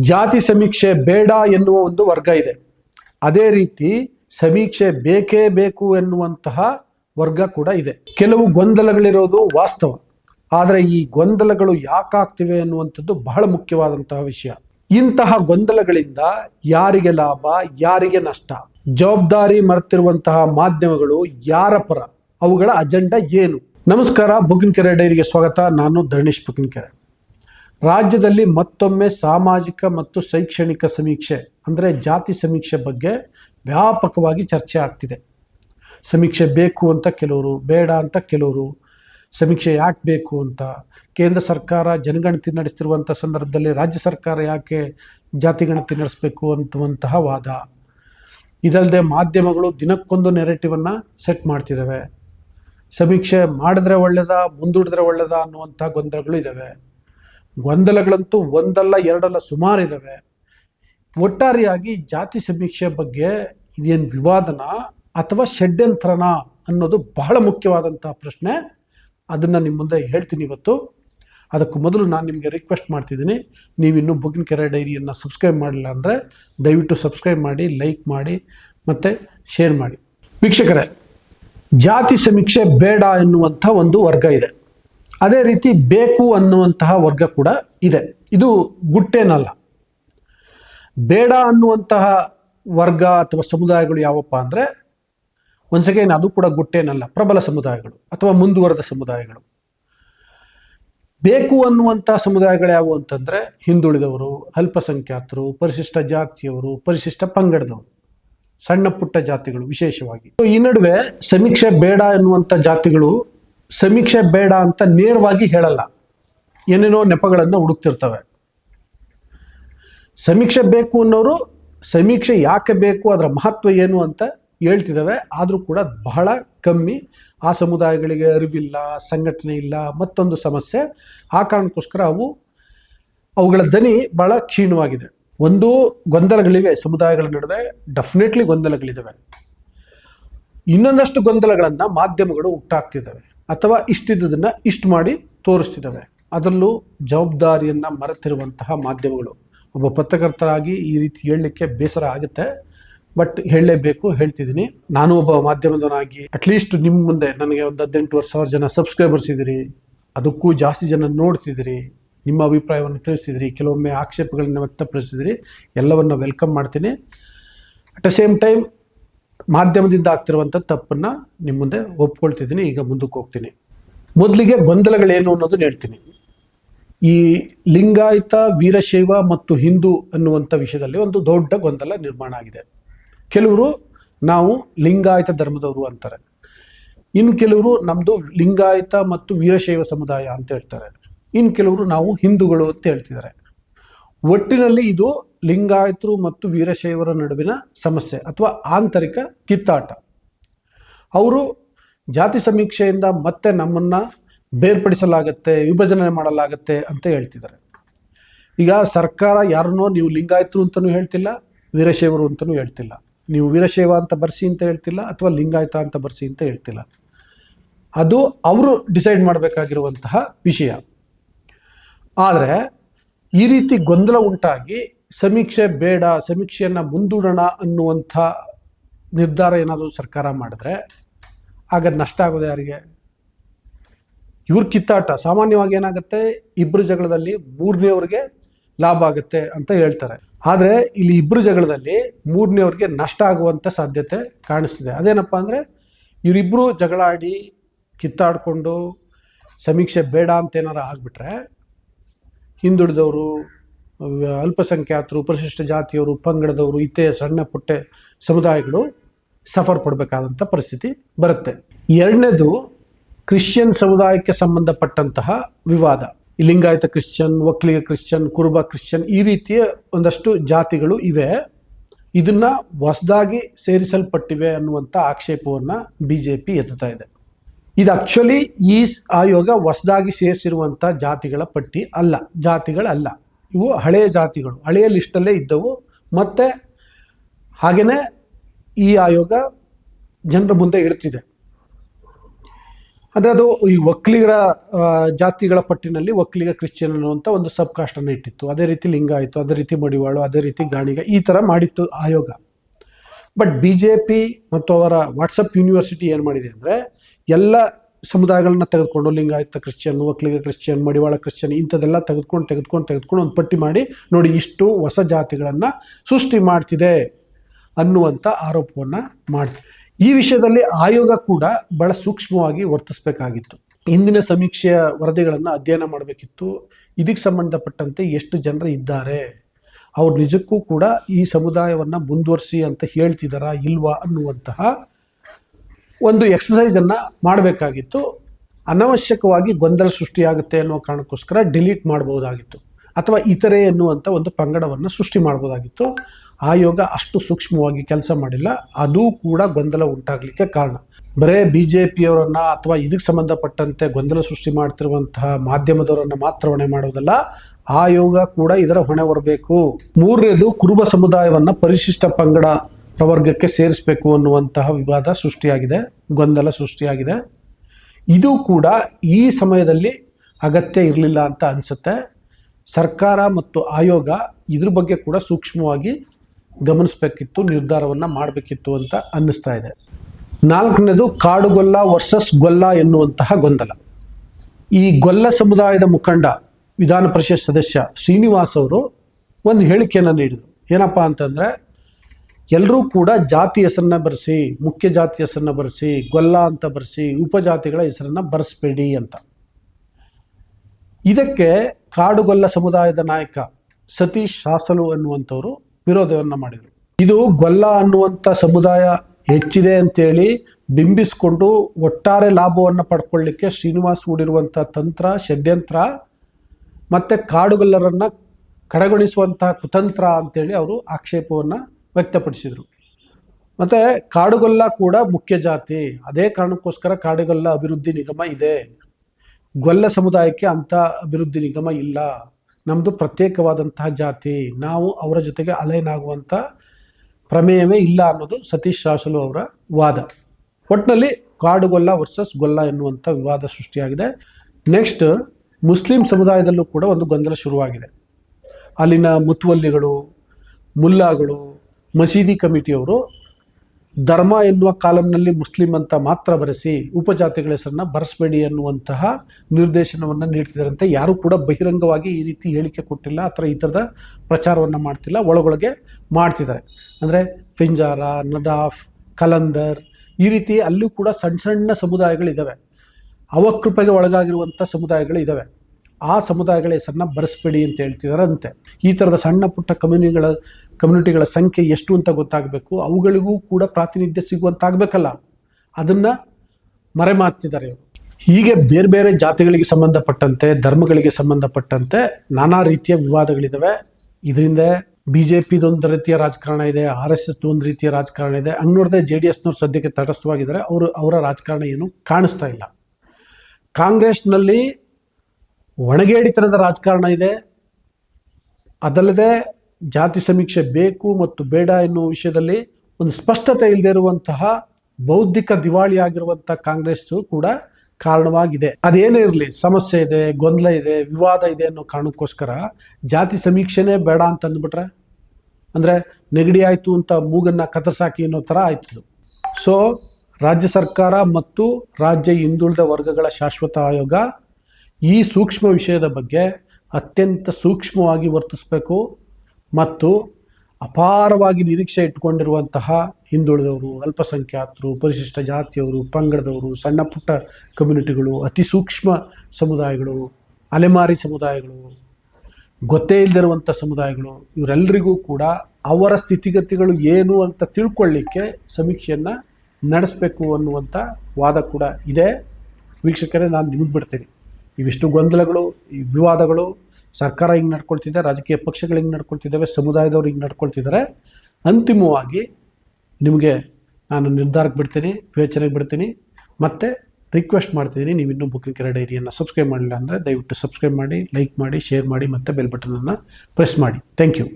ಜಾತಿ ಸಮೀಕ್ಷೆ ಬೇಡ ಎನ್ನುವ ಒಂದು ವರ್ಗ ಇದೆ. ಅದೇ ರೀತಿ ಸಮೀಕ್ಷೆ ಬೇಕೇ ಬೇಕು ಎನ್ನುವಂತಹ ವರ್ಗ ಕೂಡ ಇದೆ. ಕೆಲವು ಗೊಂದಲಗಳಿರೋದು ವಾಸ್ತವ. ಆದರೆ ಈ ಗೊಂದಲಗಳು ಯಾಕಾಗ್ತಿವೆ ಅನ್ನುವಂಥದ್ದು ಬಹಳ ಮುಖ್ಯವಾದಂತಹ ವಿಷಯ. ಇಂತಹ ಗೊಂದಲಗಳಿಂದ ಯಾರಿಗೆ ಲಾಭ, ಯಾರಿಗೆ ನಷ್ಟ? ಜವಾಬ್ದಾರಿ ಮರೆತಿರುವಂತಹ ಮಾಧ್ಯಮಗಳು ಯಾರ ಪರ? ಅವುಗಳ ಅಜೆಂಡಾ ಏನು? ನಮಸ್ಕಾರ, ಬುಗ್ಗಿನಕೆರೆ ಡೈರಿಗೆ ಸ್ವಾಗತ. ನಾನು ಧರಣೇಶ್ ಬುಗಿನಕೆರೆ ರಾಜ್ಯದಲ್ಲಿ ಮತ್ತೊಮ್ಮೆ ಸಾಮಾಜಿಕ ಮತ್ತು ಶೈಕ್ಷಣಿಕ ಸಮೀಕ್ಷೆ, ಅಂದರೆ ಜಾತಿ ಸಮೀಕ್ಷೆ ಬಗ್ಗೆ ವ್ಯಾಪಕವಾಗಿ ಚರ್ಚೆ ಆಗ್ತಿದೆ. ಸಮೀಕ್ಷೆ ಬೇಕು ಅಂತ ಕೆಲವರು, ಬೇಡ ಅಂತ ಕೆಲವರು, ಸಮೀಕ್ಷೆ ಯಾಕೆ ಬೇಕು ಅಂತ. ಕೇಂದ್ರ ಸರ್ಕಾರ ಜನಗಣತಿ ನಡೆಸ್ತಿರುವಂಥ ಸಂದರ್ಭದಲ್ಲಿ ರಾಜ್ಯ ಸರ್ಕಾರ ಯಾಕೆ ಜಾತಿ ಗಣತಿ ನಡೆಸಬೇಕು ಅಂತುವಂತಹ ವಾದ. ಇದಲ್ಲದೆ ಮಾಧ್ಯಮಗಳು ದಿನಕ್ಕೊಂದು ನೆರೆಟಿವನ್ನು ಸೆಟ್ ಮಾಡ್ತಿದ್ದಾವೆ ಸಮೀಕ್ಷೆ ಮಾಡಿದ್ರೆ ಒಳ್ಳೆಯದ ಮುಂದೂಡಿದ್ರೆ ಒಳ್ಳೆಯದ ಅನ್ನುವಂಥ ಗೊಂದಲಗಳು ಇದ್ದಾವೆ ಗೊಂದಲಗಳಂತೂ ಒಂದಲ್ಲ, ಎರಡಲ್ಲ ಸುಮಾರು ಇದ್ದಾವೆ ಒಟ್ಟಾರೆಯಾಗಿ ಜಾತಿ ಸಮೀಕ್ಷೆ ಬಗ್ಗೆ ಇದೇನು ವಿವಾದನ ಅಥವಾ ಷಡ್ಯಂತ್ರನ ಅನ್ನೋದು ಬಹಳ ಮುಖ್ಯವಾದಂಥ ಪ್ರಶ್ನೆ. ಅದನ್ನು ನಿಮ್ಮ ಮುಂದೆ ಹೇಳ್ತೀನಿ ಇವತ್ತು. ಅದಕ್ಕೂ ಮೊದಲು ನಾನು ನಿಮಗೆ ರಿಕ್ವೆಸ್ಟ್ ಮಾಡ್ತಿದ್ದೀನಿ. ನೀವಿನ್ನೂ ಬುಗಿನ ಕೆರೆ ಡೈರಿಯನ್ನು ಸಬ್ಸ್ಕ್ರೈಬ್ ಮಾಡಿಲ್ಲ ಅಂದರೆ ದಯವಿಟ್ಟು ಸಬ್ಸ್ಕ್ರೈಬ್ ಮಾಡಿ ಲೈಕ್ ಮಾಡಿ, ಮತ್ತು ಶೇರ್ ಮಾಡಿ. ವೀಕ್ಷಕರೇ, ಜಾತಿ ಸಮೀಕ್ಷೆ ಬೇಡ ಎನ್ನುವಂಥ ಒಂದು ವರ್ಗ ಇದೆ. ಅದೇ ರೀತಿ ಬೇಕು ಅನ್ನುವಂತಹ ವರ್ಗ ಕೂಡ ಇದೆ. ಇದು ಗುಟ್ಟೇನಲ್ಲ. ಬೇಡ ಅನ್ನುವಂತಹ ವರ್ಗ ಅಥವಾ ಸಮುದಾಯಗಳು ಯಾವಪ್ಪ ಅಂದರೆ ಅಗೈನ್ ಅದು ಕೂಡ ಗುಟ್ಟೇನಲ್ಲ, ಪ್ರಬಲ ಸಮುದಾಯಗಳು ಅಥವಾ ಮುಂದುವರೆದ ಸಮುದಾಯಗಳು. ಬೇಕು ಅನ್ನುವಂಥ ಸಮುದಾಯಗಳು ಯಾವುವು ಅಂತಂದರೆ ಹಿಂದುಳಿದವರು, ಅಲ್ಪಸಂಖ್ಯಾತರು, ಪರಿಶಿಷ್ಟ ಜಾತಿಯವರು, ಪರಿಶಿಷ್ಟ ಪಂಗಡದವರು, ಸಣ್ಣ ಪುಟ್ಟ ಜಾತಿಗಳು ವಿಶೇಷವಾಗಿ. ಈ ನಡುವೆ ಸಮೀಕ್ಷೆ ಬೇಡ ಎನ್ನುವಂಥ ಜಾತಿಗಳು ಸಮೀಕ್ಷೆ ಬೇಡ ಅಂತ ನೇರವಾಗಿ ಹೇಳಲ್ಲ. ಏನೇನೋ ನೆಪಗಳನ್ನು ಹುಡುಕ್ತಿರ್ತವೆ. ಸಮೀಕ್ಷೆ ಬೇಕು ಅನ್ನೋರು ಸಮೀಕ್ಷೆ ಯಾಕೆ ಬೇಕು, ಅದರ ಮಹತ್ವ ಏನು ಅಂತ ಹೇಳ್ತಿದ್ದಾವೆ ಆದರೂ ಕೂಡ ಬಹಳ ಕಮ್ಮಿ. ಆ ಸಮುದಾಯಗಳಿಗೆ ಅರಿವಿಲ್ಲ, ಸಂಘಟನೆ ಇಲ್ಲ, ಮತ್ತೊಂದು ಸಮಸ್ಯೆ. ಆ ಕಾರಣಕ್ಕೋಸ್ಕರ ಅವು ಅವುಗಳ ದನಿ ಬಹಳ ಕ್ಷೀಣವಾಗಿದೆ. ಒಂದು ಗೊಂದಲಗಳಿವೆ ಸಮುದಾಯಗಳ ನಡುವೆ ಡೆಫಿನೆಟ್ಲಿ ಗೊಂದಲಗಳಿದ್ದಾವೆ ಇನ್ನೊಂದಷ್ಟು ಗೊಂದಲಗಳನ್ನು ಮಾಧ್ಯಮಗಳು ಹುಟ್ಟಾಕ್ತಿದ್ದಾವೆ ಅಥವಾ ಇಷ್ಟಿದ್ದುದನ್ನು ಇಷ್ಟು ಮಾಡಿ ತೋರಿಸ್ತಿದ್ದಾವೆ. ಅದರಲ್ಲೂ ಜವಾಬ್ದಾರಿಯನ್ನು ಮರೆತಿರುವಂತಹ ಮಾಧ್ಯಮಗಳು. ಒಬ್ಬ ಪತ್ರಕರ್ತರಾಗಿ ಈ ರೀತಿ ಹೇಳಲಿಕ್ಕೆ ಬೇಸರ ಆಗುತ್ತೆ. ಬಟ್ ಹೇಳಲೇಬೇಕು, ಹೇಳ್ತಿದ್ದೀನಿ. ನಾನು ಒಬ್ಬ ಮಾಧ್ಯಮದವನಾಗಿ ಅಟ್ಲೀಸ್ಟ್ ನಿಮ್ಮ ಮುಂದೆ ನನಗೆ ಒಂದು ಹದಿನೆಂಟುವರೆ ಸಾವಿರ ಜನ ಸಬ್ಸ್ಕ್ರೈಬರ್ಸ್ ಇದ್ದೀರಿ. ಅದಕ್ಕೂ ಜಾಸ್ತಿ ಜನ ನೋಡ್ತಿದ್ದೀರಿ. ನಿಮ್ಮ ಅಭಿಪ್ರಾಯವನ್ನು ತಿಳಿಸ್ತಿದ್ದೀರಿ. ಕೆಲವೊಮ್ಮೆ ಆಕ್ಷೇಪಗಳನ್ನ ವ್ಯಕ್ತಪಡಿಸಿದಿರಿ ಎಲ್ಲವನ್ನು ವೆಲ್ಕಮ್ ಮಾಡ್ತೀನಿ. ಅಟ್ ದ ಸೇಮ್ ಟೈಮ್ ಮಾಧ್ಯಮದಿಂದ ಆಗ್ತಿರುವಂಥ ತಪ್ಪನ್ನು ನಿಮ್ಮ ಮುಂದೆ ಒಪ್ಕೊಳ್ತಿದ್ದೀನಿ, ಈಗ ಮುಂದಕ್ಕೆ ಹೋಗ್ತೀನಿ. ಮೊದಲಿಗೆ ಗೊಂದಲಗಳೇನು ಅನ್ನೋದನ್ನು ಹೇಳ್ತೀನಿ. ಈ ಲಿಂಗಾಯತ, ವೀರಶೈವ ಮತ್ತು ಹಿಂದೂ ಅನ್ನುವಂಥ ವಿಷಯದಲ್ಲಿ ಒಂದು ದೊಡ್ಡ ಗೊಂದಲ ನಿರ್ಮಾಣ ಆಗಿದೆ. ಕೆಲವರು ನಾವು ಲಿಂಗಾಯತ ಧರ್ಮದವರು ಅಂತಾರೆ. ಇನ್ನು ಕೆಲವರು ನಮ್ಮದು ಲಿಂಗಾಯತ ಮತ್ತು ವೀರಶೈವ ಸಮುದಾಯ ಅಂತ ಹೇಳ್ತಾರೆ. ಇನ್ನು ಕೆಲವರು ನಾವು ಹಿಂದೂಗಳು ಅಂತ ಹೇಳ್ತಿದ್ದಾರೆ. ಒಟ್ಟಿನಲ್ಲಿ ಇದು ಲಿಂಗಾಯತರು ಮತ್ತು ವೀರಶೈವರ ನಡುವಿನ ಸಮಸ್ಯೆ ಅಥವಾ ಆಂತರಿಕ ಕಿತ್ತಾಟ. ಅವರು ಜಾತಿ ಸಮೀಕ್ಷೆಯಿಂದ ಮತ್ತೆ ನಮ್ಮನ್ನು ಬೇರ್ಪಡಿಸಲಾಗತ್ತೆ, ವಿಭಜನೆ ಮಾಡಲಾಗತ್ತೆ ಅಂತ ಹೇಳ್ತಿದ್ದಾರೆ. ಈಗ ಸರ್ಕಾರ ಯಾರನ್ನೋ ನೀವು ಲಿಂಗಾಯತರು ಅಂತಲೂ ಹೇಳ್ತಿಲ್ಲ, ವೀರಶೈವರು ಅಂತಲೂ ಹೇಳ್ತಿಲ್ಲ. ನೀವು ವೀರಶೈವ ಅಂತ ಬರ್ಸಿ ಅಂತ ಹೇಳ್ತಿಲ್ಲ ಅಥವಾ ಲಿಂಗಾಯತ ಅಂತ ಬರ್ಸಿ ಅಂತ ಹೇಳ್ತಿಲ್ಲ. ಅದು ಅವರು ಡಿಸೈಡ್ ಮಾಡಬೇಕಾಗಿರುವಂತಹ ವಿಷಯ. ಆದರೆ ಈ ರೀತಿ ಗೊಂದಲ ಉಂಟಾಗಿ ಸಮೀಕ್ಷೆ ಬೇಡ, ಸಮೀಕ್ಷೆಯನ್ನು ಮುಂದೂಡೋಣ ಅನ್ನುವಂಥ ನಿರ್ಧಾರ ಏನಾದರೂ ಸರ್ಕಾರ ಮಾಡಿದ್ರೆ ಆಗ ನಷ್ಟ ಆಗೋದು ಯಾರಿಗೆ? ಇವ್ರ ಕಿತ್ತಾಟ. ಸಾಮಾನ್ಯವಾಗಿ ಏನಾಗುತ್ತೆ? ಇಬ್ಬರು ಜಗಳದಲ್ಲಿ ಮೂರನೇವ್ರಿಗೆ ಲಾಭ ಆಗುತ್ತೆ ಅಂತ ಹೇಳ್ತಾರೆ. ಆದರೆ ಇಲ್ಲಿ ಇಬ್ಬರು ಜಗಳದಲ್ಲಿ ಮೂರನೇವ್ರಿಗೆ ನಷ್ಟ ಆಗುವಂಥ ಸಾಧ್ಯತೆ ಕಾಣಿಸ್ತಿದೆ. ಅದೇನಪ್ಪ ಅಂದರೆ ಇವರಿಬ್ಬರು ಜಗಳಾಡಿ ಕಿತ್ತಾಡಿಕೊಂಡು ಸಮೀಕ್ಷೆ ಬೇಡ ಅಂತ ಏನಾರು ಆಗಿಬಿಟ್ರೆ ಹಿಂದುಳಿದವರು ಅಲ್ಪಸಂಖ್ಯಾತರು ಪರಿಶಿಷ್ಟ ಜಾತಿಯವರು, ಪಂಗಡದವರು ಇತೇ ಸಣ್ಣ ಪುಟ್ಟೆ ಸಮುದಾಯಗಳು ಸಫರ್ ಪಡಬೇಕಾದಂಥ ಪರಿಸ್ಥಿತಿ ಬರುತ್ತೆ. ಎರಡನೇದು ಕ್ರಿಶ್ಚಿಯನ್ ಸಮುದಾಯಕ್ಕೆ ಸಂಬಂಧಪಟ್ಟಂತಹ ವಿವಾದ. Lingayat Christian Vokkaliga Christian, Kuruba Christian ಈ ರೀತಿಯ ಒಂದಷ್ಟು ಜಾತಿಗಳು ಇವೆ. ಇದನ್ನ ಹೊಸದಾಗಿ ಸೇರಿಸಲ್ಪಟ್ಟಿವೆ ಅನ್ನುವಂಥ ಆಕ್ಷೇಪವನ್ನು ಬಿ ಜೆ ಪಿ ಎತ್ತುತ್ತಾ ಇದೆ. ಇದು ಆಕ್ಚುಲಿ ಈ ಆಯೋಗ ಹೊಸದಾಗಿ ಸೇರಿಸಿರುವಂಥ ಜಾತಿಗಳ ಪಟ್ಟಿ ಅಲ್ಲ, ಜಾತಿಗಳಲ್ಲ. ಇವು ಹಳೆಯ ಜಾತಿಗಳು. ಹಳೆಯ ಲಿಸ್ಟಲ್ಲೇ ಇದ್ದವು. ಮತ್ತು ಹಾಗೆಯೇ ಈ ಆಯೋಗ ಜನರ ಮುಂದೆ ಇಡ್ತಿದೆ. ಅಂದರೆ ಅದು ಈ ಒಕ್ಕಲಿಗರ ಜಾತಿಗಳ ಪಟ್ಟಿನಲ್ಲಿ ಒಕ್ಕಲಿಗ ಕ್ರಿಶ್ಚಿಯನ್ ಅನ್ನುವಂಥ ಒಂದು ಸಬ್ ಕಾಸ್ಟನ್ನು ಇಟ್ಟಿತ್ತು. ಅದೇ ರೀತಿ ಲಿಂಗ ಆಯಿತು, ಅದೇ ರೀತಿ ಮಡಿವಾಳು, ಅದೇ ರೀತಿ ಗಾಣಿಗ ಈ ಥರ ಮಾಡಿತ್ತು ಆಯೋಗ. ಬಟ್ ಬಿ ಜೆ ಪಿ ಮತ್ತು ಅವರ ವಾಟ್ಸಪ್ ಯೂನಿವರ್ಸಿಟಿ ಏನು ಮಾಡಿದೆ ಅಂದರೆ, ಎಲ್ಲ ಸಮುದಾಯಗಳನ್ನ ತೆಗೆದುಕೊಂಡು, Lingayat Christian Vokkaliga Christian, Madivala Christian ಇಂಥದ್ದೆಲ್ಲ ತೆಗೆದುಕೊಂಡು ತೆಗೆದುಕೊಂಡು ತೆಗೆದುಕೊಂಡು ಒಂದು ಪಟ್ಟಿ ಮಾಡಿ, ನೋಡಿ ಇಷ್ಟು ಹೊಸ ಜಾತಿಗಳನ್ನು ಸೃಷ್ಟಿ ಮಾಡ್ತಿದೆ ಅನ್ನುವಂಥ ಆರೋಪವನ್ನು ಮಾಡ್ತಿದೆ. ಈ ವಿಷಯದಲ್ಲಿ ಆಯೋಗ ಕೂಡ ಬಹಳ ಸೂಕ್ಷ್ಮವಾಗಿ ವರ್ತಿಸಬೇಕಾಗಿತ್ತು. ಇಂದಿನ ಸಮೀಕ್ಷೆಯ ವರದಿಗಳನ್ನು ಅಧ್ಯಯನ ಮಾಡಬೇಕಿತ್ತು. ಇದಕ್ಕೆ ಸಂಬಂಧಪಟ್ಟಂತೆ ಎಷ್ಟು ಜನರು ಇದ್ದಾರೆ? ಅವ್ರು ನಿಜಕ್ಕೂ ಕೂಡ ಈ ಸಮುದಾಯವನ್ನು ಮುಂದುವರಿಸಿ ಅಂತ ಹೇಳ್ತಿದ್ದಾರಾ ಇಲ್ವಾ ಅನ್ನುವಂತಹ ಒಂದು ಎಕ್ಸಸೈಸನ್ನು ಮಾಡಬೇಕಾಗಿತ್ತು. ಅನವಶ್ಯಕವಾಗಿ ಗೊಂದಲ ಸೃಷ್ಟಿಯಾಗುತ್ತೆ ಅನ್ನುವ ಕಾರಣಕ್ಕೋಸ್ಕರ ಡಿಲೀಟ್ ಮಾಡ್ಬೋದಾಗಿತ್ತು ಅಥವಾ ಇತರೆ ಎನ್ನುವಂಥ ಒಂದು ಪಂಗಡವನ್ನು ಸೃಷ್ಟಿ ಮಾಡ್ಬೋದಾಗಿತ್ತು ಆಯೋಗ ಅಷ್ಟು ಸೂಕ್ಷ್ಮವಾಗಿ ಕೆಲಸ ಮಾಡಿಲ್ಲ. ಅದು ಕೂಡ ಗೊಂದಲ ಉಂಟಾಗಲಿಕ್ಕೆ ಕಾರಣ. ಬರೇ ಬಿ ಜೆ ಪಿಯವರನ್ನು ಅಥವಾ ಇದಕ್ಕೆ ಸಂಬಂಧಪಟ್ಟಂತೆ ಗೊಂದಲ ಸೃಷ್ಟಿ ಮಾಡ್ತಿರುವಂತಹ ಮಾಧ್ಯಮದವರನ್ನು ಮಾತ್ರ ಹೊಣೆ ಮಾಡೋದಲ್ಲ. ಆಯೋಗ ಕೂಡ ಇದರ ಹೊಣೆ ಹೊರಬೇಕು. ಮೂರನೇದು ಕುರುಬ ಸಮುದಾಯವನ್ನು ಪರಿಶಿಷ್ಟ ಪಂಗಡ ಪ್ರವರ್ಗಕ್ಕೆ ಸೇರಿಸಬೇಕು ಅನ್ನುವಂತಹ ವಿವಾದ ಸೃಷ್ಟಿಯಾಗಿದೆ, ಗೊಂದಲ ಸೃಷ್ಟಿಯಾಗಿದೆ. ಇದು ಕೂಡ ಈ ಸಮಯದಲ್ಲಿ ಅಗತ್ಯ ಇರಲಿಲ್ಲ ಅಂತ ಅನಿಸುತ್ತೆ. ಸರ್ಕಾರ ಮತ್ತು ಆಯೋಗ ಇದ್ರ ಬಗ್ಗೆ ಕೂಡ ಸೂಕ್ಷ್ಮವಾಗಿ ಗಮನಿಸಬೇಕಿತ್ತು, ನಿರ್ಧಾರವನ್ನು ಮಾಡಬೇಕಿತ್ತು ಅಂತ ಅನ್ನಿಸ್ತಾ ಇದೆ. ನಾಲ್ಕನೇದು ಕಾಡುಗೊಲ್ಲ ವರ್ಸಸ್ ಗೊಲ್ಲ ಎನ್ನುವಂತಹ ಗೊಂದಲ. ಈ ಗೊಲ್ಲ ಸಮುದಾಯದ ಮುಖಂಡ, ವಿಧಾನ ಪರಿಷತ್ ಸದಸ್ಯ ಶ್ರೀನಿವಾಸ್ ಅವರು ಒಂದು ಹೇಳಿಕೆಯನ್ನು ನೀಡಿದರು. ಏನಪ್ಪ ಅಂತಂದರೆ ಎಲ್ಲರೂ ಕೂಡ ಜಾತಿ ಹೆಸರನ್ನ ಬರೆಸಿ, ಮುಖ್ಯ ಜಾತಿ ಹೆಸರನ್ನ ಬರೆಸಿ, ಗೊಲ್ಲ ಅಂತ ಬರೆಸಿ, ಉಪಜಾತಿಗಳ ಹೆಸರನ್ನ ಬರೆಸ್ಬೇಡಿ ಅಂತ. ಇದಕ್ಕೆ ಕಾಡುಗೊಲ್ಲ ಸಮುದಾಯದ ನಾಯಕ ಸತೀಶ್ ಶಾಸಲು ಅನ್ನುವಂಥವರು ವಿರೋಧವನ್ನು ಮಾಡಿದರು. ಇದು ಗೊಲ್ಲ ಅನ್ನುವಂಥ ಸಮುದಾಯ ಹೆಚ್ಚಿದೆ ಅಂತೇಳಿ ಬಿಂಬಿಸಿಕೊಂಡು ಒಟ್ಟಾರೆ ಲಾಭವನ್ನು ಪಡ್ಕೊಳ್ಳಿಕ್ಕೆ ಶ್ರೀನಿವಾಸ್ ಹೂಡಿರುವಂಥ ತಂತ್ರ, ಷಡ್ಯಂತ್ರ ಮತ್ತು ಕಾಡುಗೊಲ್ಲರನ್ನು ಕಡೆಗೊಳಿಸುವಂಥ ಕುತಂತ್ರ ಅಂತೇಳಿ ಅವರು ಆಕ್ಷೇಪವನ್ನು ವ್ಯಕ್ತಪಡಿಸಿದರು. ಮತ್ತು ಕಾಡುಗೊಲ್ಲ ಕೂಡ ಮುಖ್ಯ ಜಾತಿ. ಅದೇ ಕಾರಣಕ್ಕೋಸ್ಕರ ಕಾಡುಗೊಲ್ಲ ಅಭಿವೃದ್ಧಿ ನಿಗಮ ಇದೆ. ಗೊಲ್ಲ ಸಮುದಾಯಕ್ಕೆ ಅಂಥ ಅಭಿವೃದ್ಧಿ ನಿಗಮ ಇಲ್ಲ. ನಮ್ಮದು ಪ್ರತ್ಯೇಕವಾದಂತಹ ಜಾತಿ. ನಾವು ಅವರ ಜೊತೆಗೆ ಅಲೈನ್ ಆಗುವಂಥ ಪ್ರಮೇಯವೇ ಇಲ್ಲ ಅನ್ನೋದು ಸತೀಶ್ ಶಾಸಲು ಅವರ ವಾದ. ಒಟ್ಟಿನಲ್ಲಿ ಕಾಡುಗೊಲ್ಲ ವರ್ಸಸ್ ಗೊಲ್ಲ ಎನ್ನುವಂಥ ವಿವಾದ ಸೃಷ್ಟಿಯಾಗಿದೆ. ನೆಕ್ಸ್ಟ್ ಮುಸ್ಲಿಂ ಸಮುದಾಯದಲ್ಲೂ ಕೂಡ ಒಂದು ಗೊಂದಲ ಶುರುವಾಗಿದೆ. ಅಲ್ಲಿನ ಮುತುವಲ್ಲಿಗಳು, ಮುಲ್ಲಾಗಳು ಮಸೀದಿ ಕಮಿಟಿಯವರು ಧರ್ಮ ಎನ್ನುವ ಕಾಲಂನಲ್ಲಿ ಮುಸ್ಲಿಂ ಅಂತ ಮಾತ್ರ ಬರೆಸಿ ಉಪಜಾತಿಗಳ ಹೆಸರನ್ನ ಬರೆಸಬೇಡಿ ಅನ್ನುವಂತಹ ನಿರ್ದೇಶನವನ್ನು ನೀಡ್ತಿದ್ದಾರಂತೆ ಯಾರೂ ಕೂಡ ಬಹಿರಂಗವಾಗಿ ಈ ರೀತಿ ಹೇಳಿಕೆ ಕೊಟ್ಟಿಲ್ಲ ಅಥವಾ ಈ ಥರದ ಪ್ರಚಾರವನ್ನು ಮಾಡ್ತಿಲ್ಲ, ಒಳಗೊಳಗೆ ಮಾಡ್ತಿದ್ದಾರೆ. ಅಂದರೆ ಫಿಂಜಾರ, ನದಾಫ್, ಕಲಂದರ್ ಈ ರೀತಿ ಅಲ್ಲೂ ಕೂಡ ಸಣ್ಣ ಸಣ್ಣ ಸಮುದಾಯಗಳಿದ್ದಾವೆ ಅವಕೃಪೆಗೆ ಒಳಗಾಗಿರುವಂಥ ಸಮುದಾಯಗಳು ಇದ್ದಾವೆ ಆ ಸಮುದಾಯಗಳ ಹೆಸರನ್ನ ಬರೆಸ್ಬೇಡಿ ಅಂತ ಹೇಳ್ತಿದಾರಂತೆ. ಈ ಥರದ ಸಣ್ಣ ಪುಟ್ಟ ಕಮ್ಯುನಿಗಳ, ಕಮ್ಯುನಿಟಿಗಳ ಸಂಖ್ಯೆ ಎಷ್ಟು ಅಂತ ಗೊತ್ತಾಗಬೇಕು. ಅವುಗಳಿಗೂ ಕೂಡ ಪ್ರಾತಿನಿಧ್ಯ ಸಿಗುವಂತಾಗಬೇಕಲ್ಲ. ಅದನ್ನು ಮರೆಮಾಚ್ತಿದ್ದಾರೆ ಇವರು. ಹೀಗೆ ಬೇರೆ ಬೇರೆ ಜಾತಿಗಳಿಗೆ ಸಂಬಂಧಪಟ್ಟಂತೆ, ಧರ್ಮಗಳಿಗೆ ಸಂಬಂಧಪಟ್ಟಂತೆ ನಾನಾ ರೀತಿಯ ವಿವಾದಗಳಿದ್ದಾವೆ ಇದರಿಂದ ಬಿ ಜೆ ಪಿದೊಂದು ರೀತಿಯ ರಾಜಕಾರಣ ಇದೆ, ಆರ್ ಎಸ್ ಒಂದು ರೀತಿಯ ರಾಜಕಾರಣ ಇದೆ. ಹಂಗೆ ನೋಡಿದ್ರೆ ಜೆ ಡಿ ಎಸ್ನವ್ರು ಸದ್ಯಕ್ಕೆ ತಟಸ್ಥವಾಗಿದ್ದಾರೆ. ಅವರು, ಅವರ ರಾಜಕಾರಣ ಏನು ಕಾಣಿಸ್ತಾ ಇಲ್ಲ. ಕಾಂಗ್ರೆಸ್ನಲ್ಲಿ ಒಣಗೇಡಿತನದ ರಾಜಕಾರಣ ಇದೆ. ಅದಲ್ಲದೆ ಜಾತಿ ಸಮೀಕ್ಷೆ ಬೇಕು ಮತ್ತು ಬೇಡ ಎನ್ನುವ ವಿಷಯದಲ್ಲಿ ಒಂದು ಸ್ಪಷ್ಟತೆ ಇಲ್ಲದೆ ಇರುವಂತಹ ಬೌದ್ಧಿಕ ದಿವಾಳಿ ಆಗಿರುವಂಥ ಕಾಂಗ್ರೆಸ್ಸು ಕೂಡ ಕಾರಣವಾಗಿದೆ. ಅದೇನೇ ಇರಲಿ, ಸಮಸ್ಯೆ ಇದೆ, ಗೊಂದಲ ಇದೆ, ವಿವಾದ ಇದೆ ಅನ್ನೋ ಕಾರಣಕ್ಕೋಸ್ಕರ ಜಾತಿ ಸಮೀಕ್ಷೆನೇ ಬೇಡ ಅಂತ ಅಂದ್ಬಿಟ್ರೆ ಅಂದರೆ ನೆಗಡಿ ಆಯಿತು ಅಂತ ಮೂಗನ್ನು ಕತಸಾಕಿ ಅನ್ನೋ ಥರ ಆಯ್ತು ಸೊ ರಾಜ್ಯ ಸರ್ಕಾರ ಮತ್ತು ರಾಜ್ಯ ಹಿಂದುಳಿದ ವರ್ಗಗಳ ಶಾಶ್ವತ ಆಯೋಗ ಈ ಸೂಕ್ಷ್ಮ ವಿಷಯದ ಬಗ್ಗೆ ಅತ್ಯಂತ ಸೂಕ್ಷ್ಮವಾಗಿ ವರ್ತಿಸಬೇಕು ಮತ್ತು ಅಪಾರವಾಗಿ ನಿರೀಕ್ಷೆ ಇಟ್ಕೊಂಡಿರುವಂತಹ ಹಿಂದುಳಿದವರು, ಅಲ್ಪಸಂಖ್ಯಾತರು, ಪರಿಶಿಷ್ಟ ಜಾತಿಯವರು, ಪಂಗಡದವರು, ಸಣ್ಣ ಪುಟ್ಟ ಕಮ್ಯುನಿಟಿಗಳು ಅತಿ ಸೂಕ್ಷ್ಮ ಸಮುದಾಯಗಳು, ಅಲೆಮಾರಿ ಸಮುದಾಯಗಳು, ಗೊತ್ತೇ ಇಲ್ಲದಿರುವಂಥ ಸಮುದಾಯಗಳು, ಇವರೆಲ್ಲರಿಗೂ ಕೂಡ ಅವರ ಸ್ಥಿತಿಗತಿಗಳು ಏನು ಅಂತ ತಿಳ್ಕೊಳ್ಳಿಕ್ಕೆ ಸಮೀಕ್ಷೆಯನ್ನು ನಡೆಸಬೇಕು ಅನ್ನುವಂಥ ವಾದ ಕೂಡ ಇದೆ. ವೀಕ್ಷಕರೇ, ನಾನು ನಿಮಗೆ ಬಿಡ್ತೀನಿ. ಇವಿಷ್ಟು ಗೊಂದಲಗಳು, ಈ ವಿವಾದಗಳು ಸರ್ಕಾರ ಹಿಂಗೆ ನಡ್ಕೊಳ್ತಿದೆ, ರಾಜಕೀಯ ಪಕ್ಷಗಳು ಹಿಂಗೆ ನಡ್ಕೊಳ್ತಿದ್ದಾವೆ, ಸಮುದಾಯದವ್ರು ಹಿಂಗೆ ನಡ್ಕೊಳ್ತಿದ್ದಾರೆ. ಅಂತಿಮವಾಗಿ ನಿಮಗೆ ನಾನು ನಿರ್ಧಾರಕ್ಕೆ ಬಿಡ್ತೀನಿ, ವಿವೇಚನೆಗೆ ಬಿಡ್ತೀನಿ. ಮತ್ತು ರಿಕ್ವೆಸ್ಟ್ ಮಾಡ್ತಿದ್ದೀನಿ ನೀವು ಇನ್ನೂ ಬುಕ್ಕಿಂಗ್ ಕೆರೆ ಡೈರಿಯನ್ನು ಸಬ್ಸ್ಕ್ರೈಬ್ ಮಾಡಿಲ್ಲ ಅಂದರೆ ದಯವಿಟ್ಟು ಸಬ್ಸ್ಕ್ರೈಬ್ ಮಾಡಿ ಲೈಕ್ ಮಾಡಿ ಶೇರ್ ಮಾಡಿ, ಮತ್ತು ಬೆಲ್ ಬಟನನ್ನು ಪ್ರೆಸ್ ಮಾಡಿ. Thank you